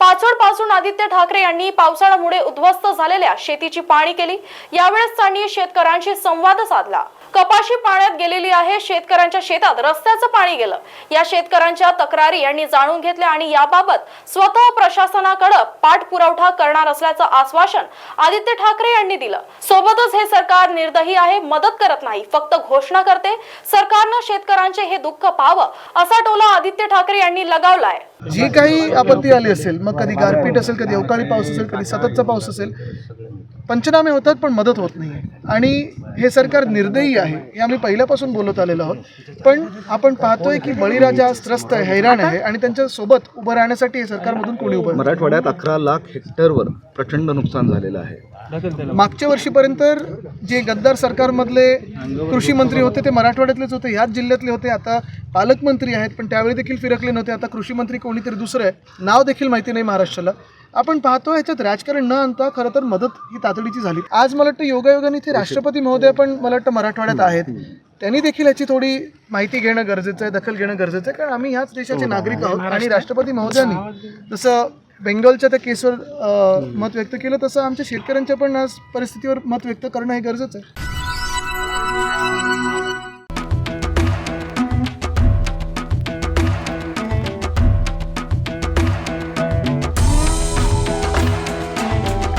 पाचवडपासून आदित्य ठाकरे यांनी पावसाळ्यामुळे उद्ध्वस्त झालेल्या शेतीची पाहणी केली. यावेळेस त्यांनी शेतकऱ्यांशी संवाद साधला. कपाशी पाण्यात गेलेली आहे शेतकऱ्यांच्या शेतात रस्त्याचं पाणी गेलं. या शेतकऱ्यांच्या तक्रारी यांनी जाणून घेतल्या आणि याबाबत स्वतः प्रशासनाकडे पाठपुरवठा करणार असल्याचं आश्वासन आदित्य ठाकरे यांनी दिलं. सोबतच हे सरकार निर्दयी आहे मदत करत नाही फक्त घोषणा करते. सरकारनं शेतकऱ्यांचे हे दुःख पाहावं असा टोला आदित्य ठाकरे यांनी लगावलाय. जी काही आपत्ती आली असेल मग कधी गारपीट असेल कधी अवकाळी पाऊस असेल कधी सततचा पाऊस असेल पंचनामे होतात पण मदत होत नाही. आणि हे सरकार निर्दयी आहे हे आम्ही पहिल्यापासून बोलत आलेलो आहोत. पण आपण पाहतोय की बळीराजा आज त्रस्त आहे हैराण आहे आणि त्यांच्यासोबत उभं राहण्यासाठी हे सरकारमधून कोणी उभं. मराठवाड्यात अकरा लाख हेक्टरवर प्रचंड नुकसान झालेलं आहे. मागच्या वर्षीपर्यंत जे गद्दार सरकारमधले कृषी मंत्री होते ते मराठवाड्यातलेच होते ह्याच जिल्ह्यातले होते. आता पालकमंत्री आहेत पण त्यावेळी देखील फिरकले नव्हते. आता कृषी मंत्री कोणीतरी दुसरं आहे. नाव देखील माहिती नाही महाराष्ट्राला. आपण पाहतो ह्याच्यात राजकारण न आणता खरं तर मदत ही तातडीची झाली. आज मला वाटतं योगायोगाने इथे राष्ट्रपती महोदय पण मला वाटतं मराठवाड्यात आहेत. त्यांनी देखील याची थोडी माहिती घेणं गरजेचं आहे दखल घेणं गरजेचं आहे कारण आम्ही ह्याच देशाचे नागरिक आहोत आणि राष्ट्रपती महोदयांनी जसं बेंगॉलच्या त्या केसवर मत व्यक्त केलं तसं आमच्या शेतकऱ्यांच्या पण आज परिस्थितीवर मत व्यक्त करणं हे गरजेचं आहे.